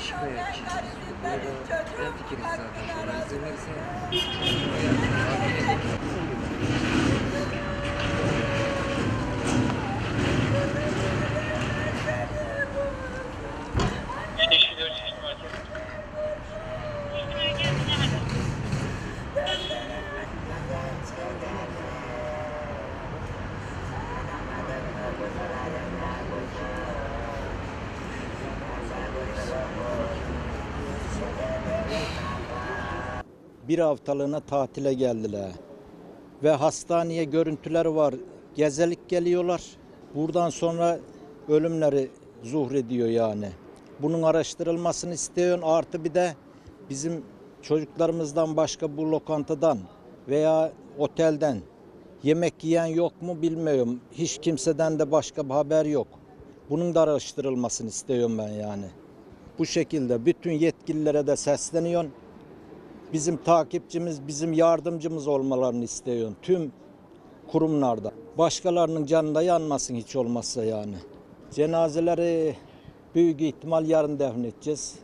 şikayetçiyiz. Burada en fikiriz zaten. Sonra izin bir haftalığına tatile geldiler. Ve hastaneye görüntüler var. Gezelik geliyorlar. Buradan sonra ölümleri zuhrediyor yani. Bunun araştırılmasını istiyor. Artı bir de bizim çocuklarımızdan başka bu lokantadan veya otelden yemek yiyen yok mu bilmiyorum. Hiç kimseden de başka bir haber yok. Bunun da araştırılmasını istiyorum ben yani. Bu şekilde bütün yetkililere de sesleniyorum bizim takipçimiz, bizim yardımcımız olmalarını istiyorum. Tüm kurumlarda. Başkalarının canında yanmasın hiç olmazsa yani. Cenazeleri büyük ihtimal yarın defnedeceğiz.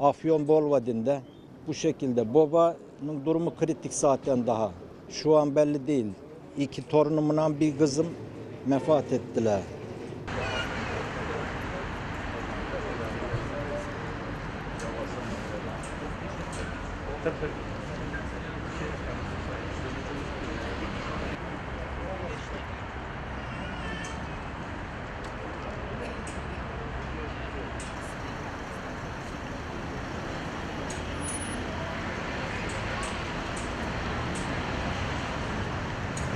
Afyon Bolvadin'de. Bu şekilde. Babanın durumu kritik zaten daha. Şu an belli değil. İki torunumla bir kızım vefat ettiler. तब तक